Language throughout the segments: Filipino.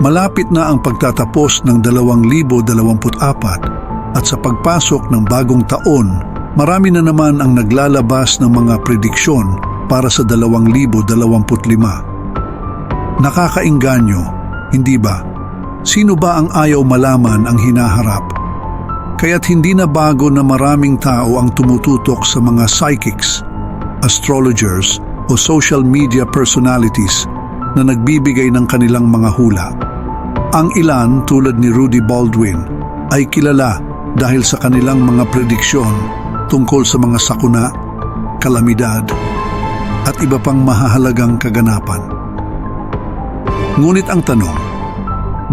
Malapit na ang pagtatapos ng 2024 at sa pagpasok ng bagong taon, marami na naman ang naglalabas ng mga prediksyon para sa 2025. Nakakainganyo, hindi ba? Sino ba ang ayaw malaman ang hinaharap? Kaya't hindi na bago na maraming tao ang tumututok sa mga psychics, astrologers o social media personalities na nagbibigay ng kanilang mga hula. Ang ilan tulad ni Rudy Baldwin ay kilala dahil sa kanilang mga prediksyon tungkol sa mga sakuna, kalamidad at iba pang mahahalagang kaganapan. Ngunit ang tanong,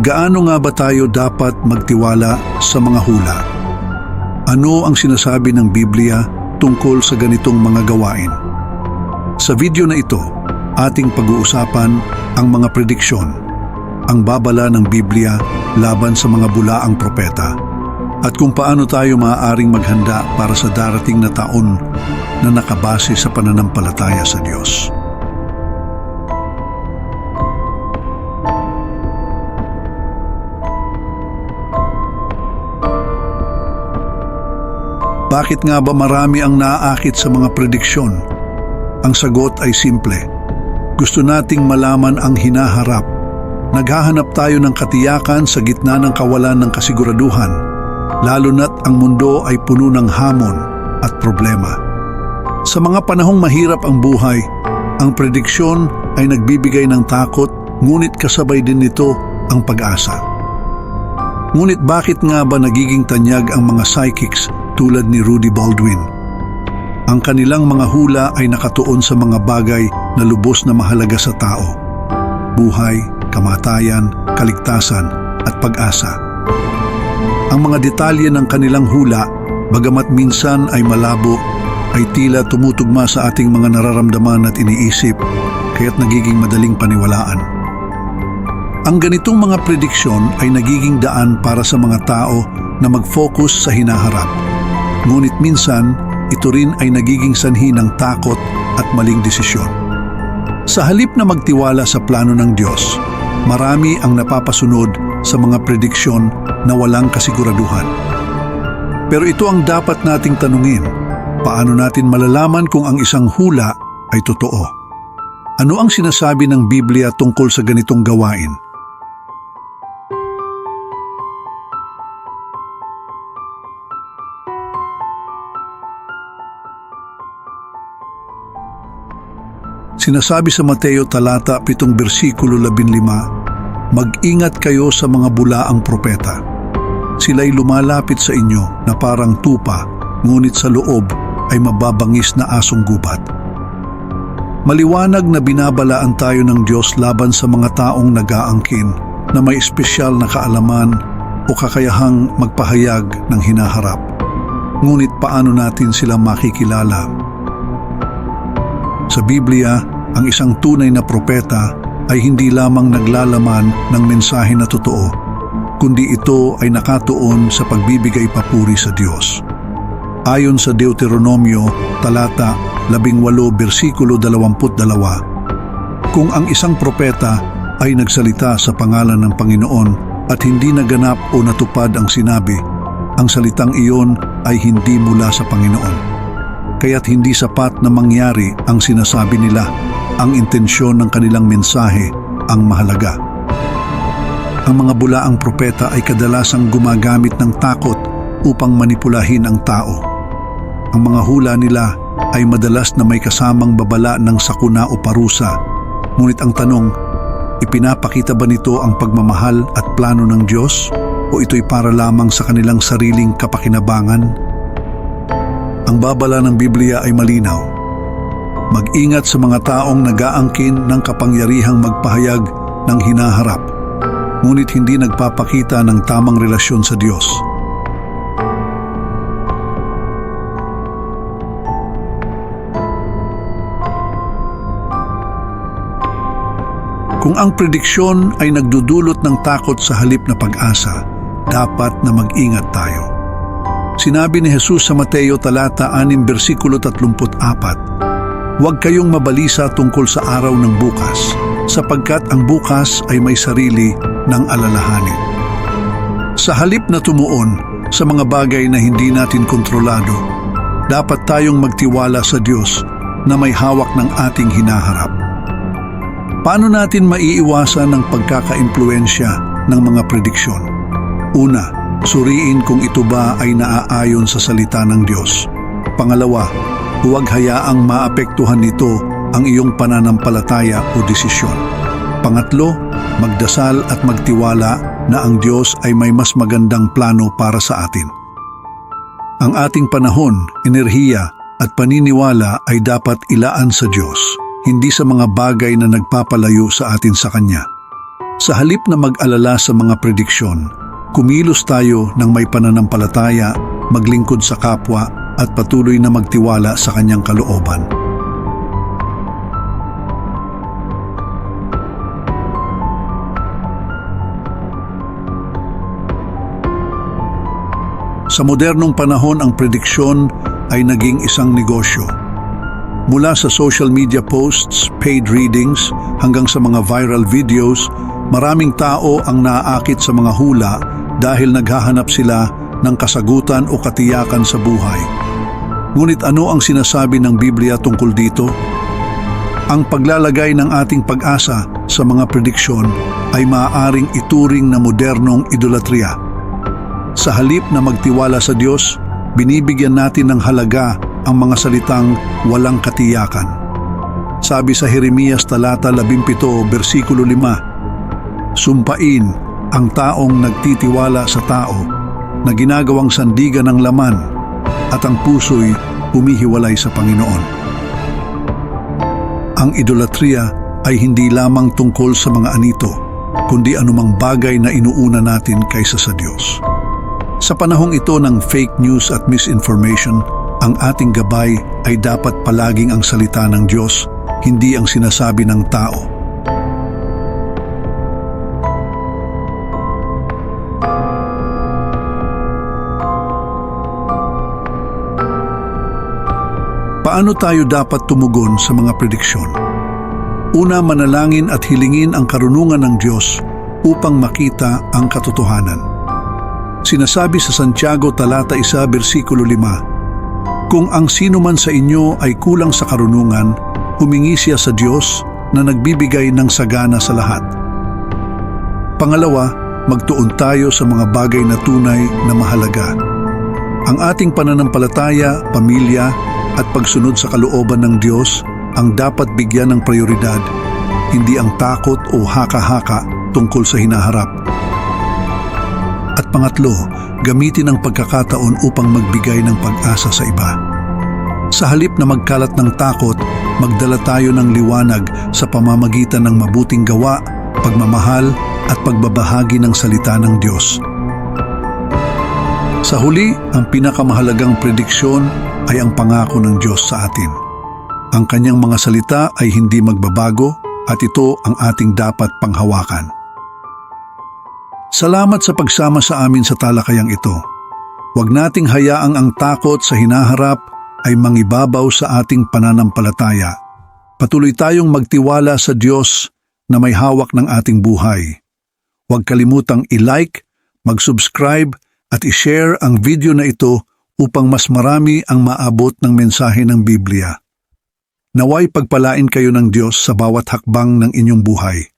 gaano nga ba tayo dapat magtiwala sa mga hula? Ano ang sinasabi ng Biblia tungkol sa ganitong mga gawain? Sa video na ito, ating pag-uusapan ang mga prediksyon, ang babala ng Biblia laban sa mga bulaang propeta, at kung paano tayo maaaring maghanda para sa darating na taon na nakabase sa pananampalataya sa Diyos. Bakit nga ba marami ang naaakit sa mga prediksyon? Ang sagot ay simple. Gusto nating malaman ang hinaharap. Naghahanap tayo ng katiyakan sa gitna ng kawalan ng kasiguraduhan, lalo na't ang mundo ay puno ng hamon at problema. Sa mga panahong mahirap ang buhay, ang prediksyon ay nagbibigay ng takot, ngunit kasabay din nito ang pag-asa. Ngunit bakit nga ba nagiging tanyag ang mga psychics tulad ni Rudy Baldwin? Ang kanilang mga hula ay nakatuon sa mga bagay na lubos na mahalaga sa tao. Buhay, kamatayan, kaligtasan at pag-asa. Ang mga detalye ng kanilang hula, bagamat minsan ay malabo, ay tila tumutugma sa ating mga nararamdaman at iniisip, kaya't nagiging madaling paniwalaan. Ang ganitong mga prediksyon ay nagiging daan para sa mga tao na mag-focus sa hinaharap. Ngunit minsan, ito rin ay nagiging sanhi ng takot at maling desisyon. Sa halip na magtiwala sa plano ng Diyos, marami ang napapasunod sa mga prediksyon na walang kasiguraduhan. Pero ito ang dapat nating tanungin, paano natin malalaman kung ang isang hula ay totoo? Ano ang sinasabi ng Biblia tungkol sa ganitong gawain? Sinasabi sa Mateo talata 7 bersikulo 15, Mag-ingat kayo sa mga bulaang propeta. Sila'y lumalapit sa inyo na parang tupa, ngunit sa loob ay mababangis na asong gubat. Maliwanag na binabalaan tayo ng Diyos laban sa mga taong nag-aangkin na may espesyal na kaalaman o kakayahang magpahayag ng hinaharap. Ngunit paano natin sila makikilala? Sa Biblia, ang isang tunay na propeta ay hindi lamang naglalaman ng mensahe na totoo, kundi ito ay nakatuon sa pagbibigay papuri sa Diyos. Ayon sa Deuteronomio, talata 18, bersikulo 22, kung ang isang propeta ay nagsalita sa pangalan ng Panginoon at hindi naganap o natupad ang sinabi, ang salitang iyon ay hindi mula sa Panginoon kaya't hindi sapat na mangyari ang sinasabi nila. Ang intensyon ng kanilang mensahe ang mahalaga. Ang mga bulaang propeta ay kadalasang gumagamit ng takot upang manipulahin ang tao. Ang mga hula nila ay madalas na may kasamang babala ng sakuna o parusa. Ngunit ang tanong, ipinapakita ba nito ang pagmamahal at plano ng Diyos o ito'y para lamang sa kanilang sariling kapakinabangan? Ang babala ng Biblia ay malinaw. Mag-ingat sa mga taong nag-aangkin ng kapangyarihang magpahayag ng hinaharap, ngunit hindi nagpapakita ng tamang relasyon sa Diyos. Kung ang prediksyon ay nagdudulot ng takot sa halip na pag-asa, dapat na mag-ingat tayo. Sinabi ni Jesus sa Mateo talata 6 bersikulo 34, Huwag kayong mabalisa tungkol sa araw ng bukas, sapagkat ang bukas ay may sarili ng alalahanin. Sa halip na tumuon sa mga bagay na hindi natin kontrolado, dapat tayong magtiwala sa Diyos na may hawak ng ating hinaharap. Paano natin maiiwasan ang pagkakaimpluensya ng mga prediksyon? Una, suriin kung ito ba ay naaayon sa salita ng Diyos. Pangalawa, huwag hayaang maapektuhan nito ang iyong pananampalataya o desisyon. Pangatlo, magdasal at magtiwala na ang Diyos ay may mas magandang plano para sa atin. Ang ating panahon, enerhiya at paniniwala ay dapat ilaan sa Diyos, hindi sa mga bagay na nagpapalayo sa atin sa Kanya. Sa halip na mag-alala sa mga prediksyon, kumilos tayo ng may pananampalataya, maglingkod sa kapwa at patuloy na magtiwala sa Kanyang kalooban. Sa modernong panahon ang prediksyon ay naging isang negosyo. Mula sa social media posts, paid readings, hanggang sa mga viral videos, maraming tao ang naaakit sa mga hula dahil naghahanap sila ng kasagutan o katiyakan sa buhay. Ngunit ano ang sinasabi ng Biblia tungkol dito? Ang paglalagay ng ating pag-asa sa mga prediksyon ay maaaring ituring na modernong idolatria. Sa halip na magtiwala sa Diyos, binibigyan natin ng halaga ang mga salitang walang katiyakan. Sabi sa Jeremias talata 17 bersikulo 5, Sumpain ang taong nagtitiwala sa tao na ginagawang sandigan ng laman at ang puso'y humihiwalay sa Panginoon. Ang idolatria ay hindi lamang tungkol sa mga anito, kundi anumang bagay na inuuna natin kaysa sa Diyos. Sa panahong ito ng fake news at misinformation, ang ating gabay ay dapat palaging ang salita ng Diyos, hindi ang sinasabi ng tao. Paano tayo dapat tumugon sa mga prediksyon? Una, manalangin at hilingin ang karunungan ng Diyos upang makita ang katotohanan. Sinasabi sa Santiago talata 1 bersikulo 5, Kung ang sino man sa inyo ay kulang sa karunungan, humingi siya sa Diyos na nagbibigay ng sagana sa lahat. Pangalawa, magtuon tayo sa mga bagay na tunay na mahalaga. Ang ating pananampalataya, pamilya at pagsunod sa kalooban ng Diyos ang dapat bigyan ng prioridad, hindi ang takot o haka-haka tungkol sa hinaharap. At pangatlo, gamitin ang pagkakataon upang magbigay ng pag-asa sa iba. Sa halip na magkalat ng takot, magdala tayo ng liwanag sa pamamagitan ng mabuting gawa, pagmamahal at pagbabahagi ng salita ng Diyos. Sa huli, ang pinakamahalagang prediksyon ay ang pangako ng Diyos sa atin. Ang kanyang mga salita ay hindi magbabago at ito ang ating dapat panghawakan. Salamat sa pagsama sa amin sa talakayang ito. Huwag nating hayaang ang takot sa hinaharap ay mangibabaw sa ating pananampalataya. Patuloy tayong magtiwala sa Diyos na may hawak ng ating buhay. Huwag kalimutang i-like, mag-subscribe at i-share ang video na ito upang mas marami ang maabot ng mensahe ng Biblia. Naway pagpalain kayo ng Diyos sa bawat hakbang ng inyong buhay.